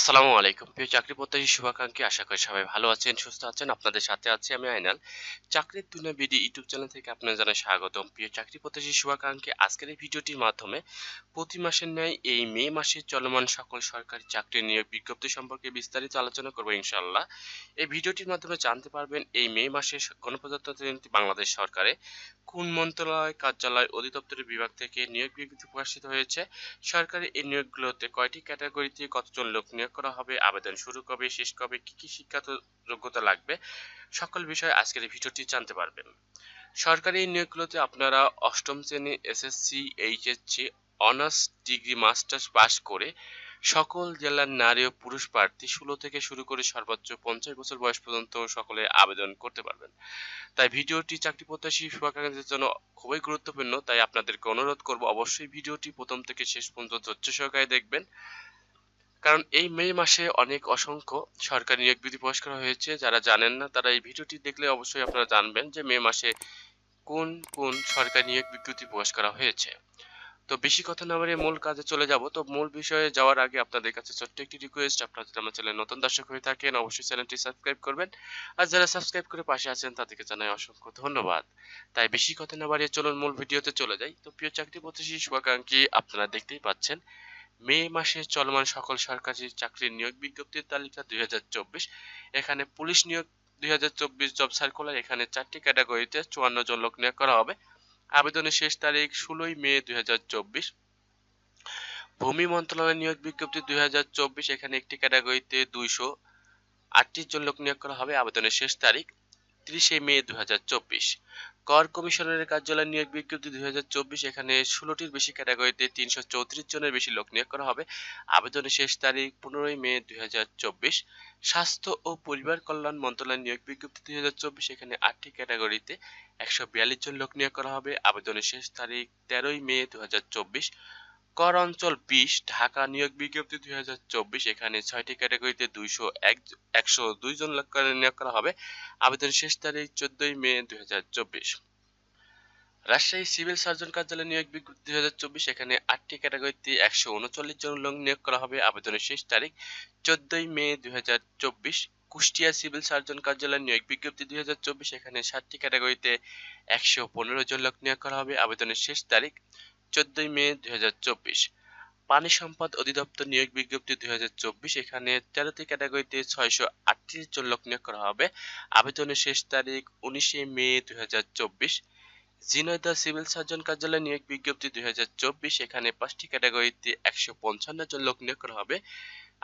আসসালামু আলাইকুম। প্রিয় চাকরি প্রত্যাশী শুভাকাঙ্ক্ষী, আশা করি সবাই ভালো আছেন, সুস্থ আছেন। আপনাদের সাথে আছি আমি আইনাল চাকরির দুনিয়া বিডি ইউটিউব চ্যানেল থেকে আপনাদের জানাই স্বাগতম। প্রিয় চাকরি প্রত্যাশী শুভাকাঙ্ক্ষী, আজকের এই ভিডিওটির মাধ্যমে প্রতি মাসের ন্যায় এই মে মাসে চলমান সকল সরকারি চাকরি নিয়োগ বিজ্ঞপ্তি সম্পর্কে বিস্তারিত আলোচনা করব ইনশাল্লাহ এই ভিডিওটির মাধ্যমে জানতে পারবেন এই মে মাসে গণপ্রজাতন্ত্রী বাংলাদেশ সরকারে কোন মন্ত্রণালয়, কার্যালয় অধিদপ্তরের বিভাগ থেকে নিয়োগ বিজ্ঞপ্তি প্রকাশিত হয়েছে, সরকারি এই নিয়োগগুলোতে কয়টি ক্যাটাগরিতে কতজন লোক নিয়োগ করা হবে, আবেদন শুরু কবে, শেষ কবে, কি কি শিক্ষাগত যোগ্যতা লাগবে, সকল বিষয়ে আজকের এই ভিডিওটি জানতে পারবেন। সরকারি নিয়োগগুলোতে আপনারা অষ্টম শ্রেণি SSC, HSC, honours degree, masters pass করে সকল জেলার নারী ও পুরুষ প্রার্থী ষোলো থেকে শুরু করে সর্বোচ্চ পঞ্চাশ বছর বয়স পর্যন্ত সকলে আবেদন করতে পারবেন। তাই ভিডিওটি চাকরি প্রত্যাশী শুভাকাঙ্ক্ষীদের জন্য খুবই গুরুত্বপূর্ণ, তাই আপনাদেরকে অনুরোধ করব অবশ্যই ভিডিওটি প্রথম থেকে শেষ পর্যন্ত ধৈর্য সহকারে দেখবেন। কারণ এই মে মাসে অনেক অসংখ্য সরকারি নিয়োগ বিধি প্রকাশ করা হয়েছে। যারা জানেন না, তারা এই ভিডিওটি দেখলে অবশ্যই আপনারা জানবেন যে মে মাসে কোন কোন সরকারি নিয়োগ বিজ্ঞপ্তি প্রকাশ করা হয়েছে। তো বেশি কথা না বাড়িয়ে মূল কাজে চলে যাব। তো মূল বিষয়ে যাওয়ার আগে আপনাদের কাছে ছোট্ট একটি রিকোয়েস্ট আপনারা যদি আমার চ্যানেল নতুন দর্শক হয়ে থাকেন, অবশ্যই চ্যানেলটি সাবস্ক্রাইব করবেন। আর যারা সাবস্ক্রাইব করে পাশে আছেন, তাদেরকে জানাই অসংখ্য ধন্যবাদ। তাই বেশি কথা না বাড়িয়ে চলুন, মূল ভিডিওতে চলে যাই। তো প্রিয় চাকরি প্রত্যাশী শুভাকাঙ্ক্ষী, আপনারা দেখতেই পাচ্ছেন মে মাসে চলমান সকল সরকারি চাকরির নিয়োগ বিজ্ঞপ্তির তালিকা দুই হাজার চব্বিশ। এখানে পুলিশ নিয়োগ দুই হাজার চব্বিশ জব সার্কুলার, এখানে চারটি ক্যাটাগরিতে চুয়ান্ন জন লোক নিয়োগ করা হবে। আবেদনের শেষ তারিখ ষোলোই মে দুই হাজার চব্বিশ। ভূমি মন্ত্রণালয়ের নিয়োগ বিজ্ঞপ্তি দুই হাজার চব্বিশ, এখানে একটি ক্যাটাগরিতে দুইশো আটত্রিশ জন লোক নিয়োগ করা হবে। আবেদনের শেষ তারিখ তিরিশে মে দুই হাজার চব্বিশ। কর কমিশনারের কার্যালয় নিয়োগ বিজ্ঞপ্তি দুই হাজার চব্বিশ এখানে ষোলোটির বেশি ক্যাটাগরিতে তিনশো চৌত্রিশ জনের বেশি লোক নিয়োগ করা হবে। আবেদনের শেষ তারিখ পনেরোই মে দুই হাজার চব্বিশ। স্বাস্থ্য ও পরিবার কল্যাণ মন্ত্রণালয় নিয়োগ বিজ্ঞপ্তি দুই এখানে আটটি ক্যাটাগরিতে একশো বিয়াল্লিশ জন লোক নিয়োগ করা হবে। আবেদনের শেষ তারিখ তেরোই মে দুই হাজার চব্বিশ। কর অঞ্চল বিশ, ঢাকা নিয়োগ বিজ্ঞপ্তি দুই হাজার চব্বিশ এখানে ছয়টি ক্যাটাগরিতে দুইশো এক, একশো দুই জন লোক নিয়োগ করা হবে। আবেদনের শেষ তারিখ চোদ্দই মে দুই হাজার চব্বিশ। রাজশাহী সিভিল সার্জন কার্যালয় নিয়োগ বিজ্ঞপ্তি দুই হাজার চব্বিশ, এখানে আটটি ক্যাটাগরিতে একশো উনচল্লিশ জন লোক নিয়োগ করা হবে। আবেদনের শেষ তারিখ চোদ্দই মে দুই হাজার চব্বিশ। কুষ্টিয়া সিভিল সার্জন কার্যালয় নিয়োগ বিজ্ঞপ্তি দুই হাজার চব্বিশ, এখানে সাতটি ক্যাটাগরিতে একশো পনেরো জন লোক নিয়োগ করা হবে। আবেদনের শেষ তারিখ চোদ্দই মে দুই হাজার চব্বিশ। পানি সম্পদ অধিদপ্তর নিয়োগ বিজ্ঞপ্তি দুই হাজার চব্বিশ, এখানে তেরোটি ক্যাটাগরিতে ছয়শো আটত্রিশ জন লোক নিয়োগ করা হবে। আবেদনের শেষ তারিখ উনিশে মে দুই হাজার চব্বিশ। ঝিনাইদহ সিভিল সার্জন কার্যালয় নিয়োগ বিজ্ঞপ্তি দুই হাজার চব্বিশ, এখানে পাঁচটি ক্যাটাগরিতে একশো পঞ্চান্ন জন লোক নিয়োগ করা হবে।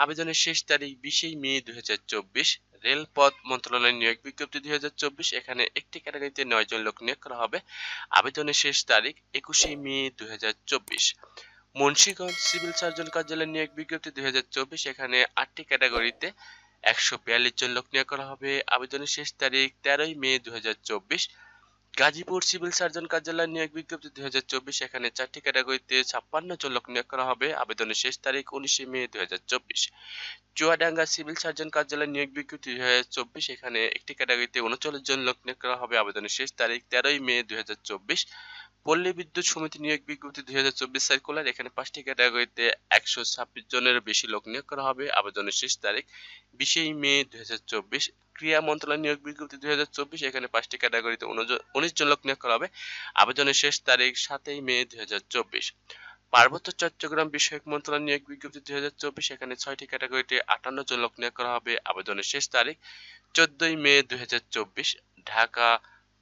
আবেদনের শেষ তারিখ বিশেই মে দুই হাজার চব্বিশ। রেলপথ মন্ত্রণালয় নিয়োগ বিজ্ঞপ্তি দুই হাজার চব্বিশ, এখানে একটি ক্যাটাগরিতে নয় জন লোক নিয়োগ করা হবে। আবেদনের শেষ তারিখ একুশে মে দুই হাজার চব্বিশ। মুন্সীগঞ্জ সিভিল সার্জন কার্যালয় নিয়োগ বিজ্ঞপ্তি দুই হাজার চব্বিশ, এখানে আটটি ক্যাটাগরিতে একশো বিয়াল্লিশ জন লোক নিয়োগ করা হবে। আবেদনের শেষ তারিখ তেরোই মে দু হাজার চব্বিশ। গাজীপুর সিভিল সার্জন কার্যালয় নিয়োগ বিজ্ঞপ্তি দুই হাজার চব্বিশ, এখানে চারটি ক্যাটাগরিতে ছাপ্পান্ন জন লোক নিয়োগ করা হবে। আবেদনের শেষ তারিখ উনিশে মে দুই হাজার চব্বিশ। চুয়াডাঙ্গা সিভিল সার্জন কার্যালয় নিয়োগ বিজ্ঞপ্তি দুই হাজার চব্বিশ, এখানে একটি ক্যাটাগরিতে উনচল্লিশ জন লোক নিয়োগ করা হবে। আবেদনের শেষ তারিখ তেরোই মে দুই হাজার চব্বিশ। পল্লী বিদ্যুৎ সমিতি নিয়োগ বিজ্ঞপ্তি দুই হাজার চব্বিশ সার্কুলার, এখানে পাঁচটি ক্যাটাগরিতে একশো ছাব্বিশ জনের বেশি লোক নিয়োগ করা হবে। আবেদনের শেষ তারিখ বিশেই মে দুই হাজার চব্বিশ। ক্রিয়া মন্ত্রণালয় নিয়োগ বিজ্ঞপ্তি দুই হাজার চব্বিশ, এখানে পাঁচটি ক্যাটাগরিতে উনিশ জন লোক নিয়োগ করা হবে। আবেদনের শেষ তারিখ সাতই মে দুই হাজার চব্বিশ। পার্বত্য চট্টগ্রাম বিষয়ক মন্ত্রণালয় নিয়োগ বিজ্ঞপ্তি দুই হাজার চব্বিশ, এখানে ছয়টি ক্যাটাগরিতে আটান্ন জন লোক নিয়োগ করা হবে। আবেদনের শেষ তারিখ চোদ্দই মে দুই হাজার চব্বিশ। Dhaka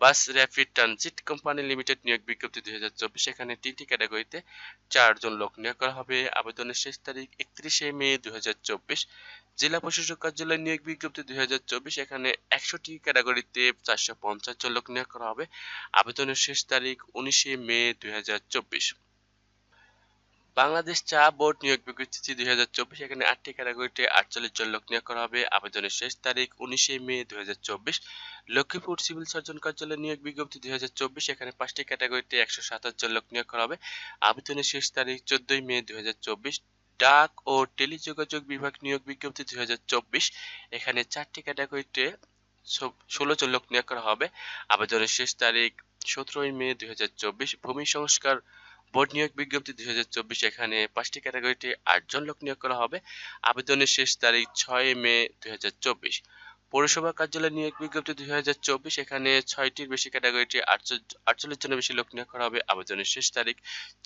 bus rapid transit company limited নিয়োগ বিজ্ঞপ্তি দুই হাজার চব্বিশ এখানে তিনটি ক্যাটাগরিতে চারজন লোক নিয়োগ করা হবে। আবেদনের শেষ তারিখ একত্রিশে মে দুই হাজার চব্বিশ। জেলা প্রশাসক কার্যালয় নিয়োগ বিজ্ঞপ্তি দুই হাজার চব্বিশ, এখানে একশোটি ক্যাটাগরিতে চারশো পঞ্চাশ জন লোক নিয়োগ করা হবে। আবেদনের শেষ তারিখ উনিশে মে দুই হাজার চব্বিশ। বাংলাদেশ চা বোর্ড নিয়োগ বিজ্ঞপ্তি দুই হাজার চব্বিশ। এখানে আটটি ক্যাটাগরিতে আটচল্লিশ জন লোক নিয়োগ করা হবে। আবেদনের শেষ তারিখ উনিশে মে দুই হাজার চব্বিশ। লক্ষ্মীপুর সিভিল সার্জন কার্যালয় নিয়োগ বিজ্ঞপ্তি দুই হাজার চব্বিশ। এখানে পাঁচটি ক্যাটাগরিতে একশো সাতাশ জন লোক নিয়োগ করা হবে। আবেদনের শেষ তারিখ চোদ্দই মে দুই হাজার চব্বিশ। ডাক ও টেলিযোগাযোগ বিভাগ নিয়োগ বিজ্ঞপ্তি দুই হাজার চব্বিশ। এখানে চারটি ক্যাটাগরিতে ষোলো জন লোক নিয়োগ করা হবে। আবেদনের শেষ তারিখ সতেরোই মে দুই হাজার চব্বিশ। ভূমি সংস্কার বোর্ড নিয়োগ বিজ্ঞপ্তি দুই হাজার চব্বিশ এখানে পাঁচটি ক্যাটাগরিতে আটজন লোক নিয়োগ করা হবে। আবেদনের শেষ তারিখ ছয় মে দুই হাজার চব্বিশ। পৌরসভা কার্যালয় নিয়োগ বিজ্ঞপ্তি দুই হাজার চব্বিশ, এখানে ছয়টির বেশি ক্যাটাগরিতে আটচল্লিশ জনের বেশি লোক নিয়োগ করা হবে। আবেদনের শেষ তারিখ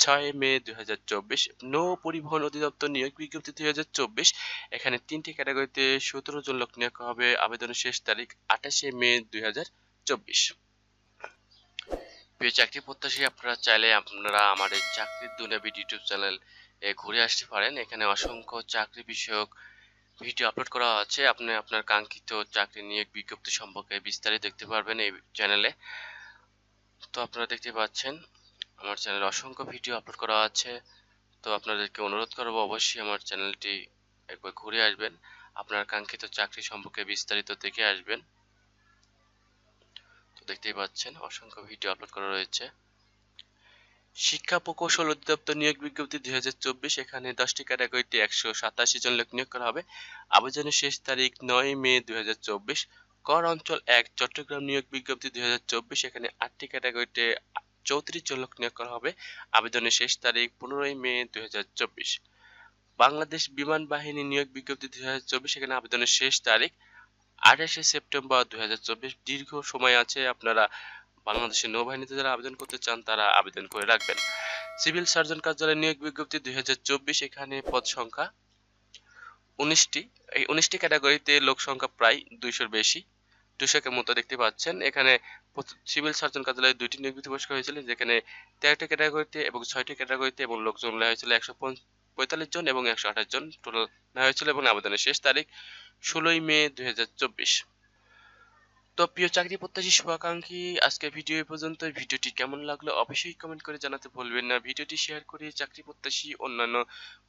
ছয় মে দুই হাজার চব্বিশ। নৌ পরিবহন অধিদপ্তর নিয়োগ বিজ্ঞপ্তি দুই হাজার চব্বিশ, এখানে তিনটি ক্যাটাগরিতে সতেরো জন লোক নিয়োগ করা হবে। আবেদনের শেষ তারিখ আঠাশে মে দুই হাজার চব্বিশ। প্রিয় চাকরি প্রত্যাশী, আপনারা চাইলে আপনারা এই চাকরির দুনিয়াবি ইউটিউব চ্যানেল ঘুরে আসতে পারেন। এখানে অসংখ্য চাকরি বিষয়ক ভিডিও আপলোড করা আছে। আপনি আপনার কাঙ্ক্ষিত চাকরি নিয়োগ বিজ্ঞপ্তি সম্পর্কে বিস্তারিত দেখতে পারবেন এই চ্যানেলে। তো আপনারা দেখতে পাচ্ছেন, আমার চ্যানেলে অসংখ্য ভিডিও আপলোড করা আছে। তো আপনাদেরকে অনুরোধ করব অবশ্যই আমার চ্যানেলটি একবার ঘুরে আসবেন। আপনার কাঙ্ক্ষিত চাকরি সম্পর্কে বিস্তারিত দেখে আসবেন। দেখতেই পাচ্ছেন, অসংখ্য ভিডিও আপলোড করা রয়েছে। শিক্ষা প্রকৌশল অধিদপ্তর নিয়োগ বিজ্ঞপ্তি দুই হাজার চব্বিশ, এখানে দশটি ক্যাটাগরিতে একশো সাতাশি জন লোক নিয়োগ করা হবে। আবেদনের শেষ তারিখ নয় মে দুই হাজার চব্বিশ, কর অঞ্চল এক, চট্টগ্রাম নিয়োগ বিজ্ঞপ্তি দুই হাজার চব্বিশ, এখানে আটটি ক্যাটাগরিতে চৌত্রিশ জন লোক নিয়োগ করা হবে। আবেদনের শেষ তারিখ পনেরোই মে দুই হাজার চব্বিশ। বাংলাদেশ বিমান বাহিনী নিয়োগ বিজ্ঞপ্তি দুই হাজার চব্বিশ, এখানে আবেদনের শেষ তারিখ আঠাশে সেপ্টেম্বর দুই হাজার চব্বিশ দীর্ঘ সময় আছে আপনারা বাংলাদেশের নৌবাহিনীতে যারা আবেদন করতে চান, তারা আবেদন করে রাখবেন। সিভিল সার্জন কার্যালয় নিয়োগ বিজ্ঞপ্তি দুই এখানে পদ সংখ্যা উনিশটি। এই উনিশটি ক্যাটাগরিতে লোক সংখ্যা প্রায় দুইশোর বেশি। দুশোকে মতো দেখতে পাচ্ছেন। এখানে সিভিল সার্জন কার্যালয়ে দুইটি নিয়োগ বহিষ্কার হয়েছিল, যেখানে তেরোটি ক্যাটাগরিতে এবং ছয়টি ক্যাটাগরিতে এবং লোকজন নেওয়া হয়েছিল একশো পঁয়তাল্লিশ জন এবং একশো আঠাশ জন টোটাল নেওয়া হয়েছিল এবং আবেদনের শেষ তারিখ ষোলোই মে দুই তো প্রিয় চাকরি প্রত্যাশী, শুভাকাঙ্ক্ষী, আজকের ভিডিও পর্যন্ত ভিডিওটি কেমন লাগল অবশ্যই কমেন্ট করে জানাতে ভুলবেন না। ভিডিওটি শেয়ার করে চাকরি প্রত্যাশী, অন্যান্য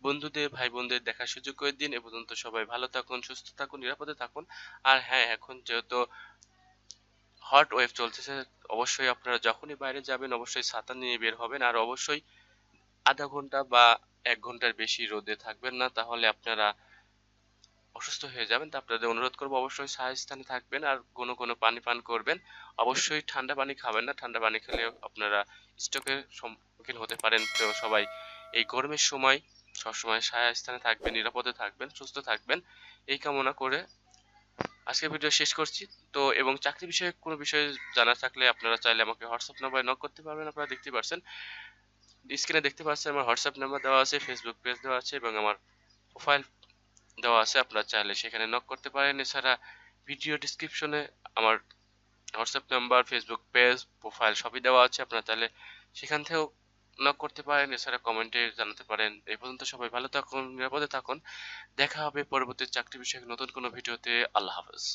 বন্ধুদের ভাই বোনদের দেখার সুযোগ করে দিন। এ পর্যন্ত সবাই ভালো থাকুন, সুস্থ থাকুন, নিরাপদে থাকুন। আর হ্যাঁ এখন যেহেতু হট ওয়েভ চলতেছে অবশ্যই আপনারা যখনই বাইরে যাবেন, অবশ্যই ছাতা নিয়ে বের হবেন। আর অবশ্যই আধা ঘণ্টা বা এক ঘণ্টার বেশি রোদে থাকবেন না। তাহলে আপনারা অসুস্থ হয়ে যাবেন, তা আপনাদের অনুরোধ করব অবশ্যই স্থানে থাকবেন আর কোনো কোনো পানি পান করবেন। অবশ্যই ঠান্ডা পানি খাবেন না, ঠান্ডা পানি খেলে আপনারা স্ট্রোকের সম্মুখীন হতে পারেন। তো সবাই এই গরমের সময় সবসময় ছায়া স্থানে থাকবেন, নিরাপদে থাকবেন, সুস্থ থাকবেন। এই কামনা করে আজকে ভিডিও শেষ করছি। তো এবং চাকরি বিষয়ে কোনো বিষয়ে জানা থাকলে আপনারা চাইলে আমাকে হোয়াটসঅ্যাপ নাম্বারে নক করতে পারবেন, আপনারা দেখতে পাচ্ছেন স্ক্রিনে দেখতে পাচ্ছেন আমার হোয়াটসঅ্যাপ নাম্বার দেওয়া আছে ফেসবুক পেজ দেওয়া আছে এবং আমার প্রোফাইল দেওয়া আছে, আপনারা চাইলে সেখানে নক করতে পারেন। এছাড়া ভিডিও ডিসক্রিপশনে আমার WhatsApp number Facebook page profile সবই দেওয়া আছে। আপনারা তাহলে সেখান থেকেও নক করতে পারেন। এছাড়া কমেন্টে জানাতে পারেন। এই পর্যন্ত সবাই ভালো থাকুন, নিরাপদে থাকুন। দেখা হবে পরবর্তী চাকরি বিষয়ক নতুন কোনো ভিডিওতে আল্লাহ হাফেজ।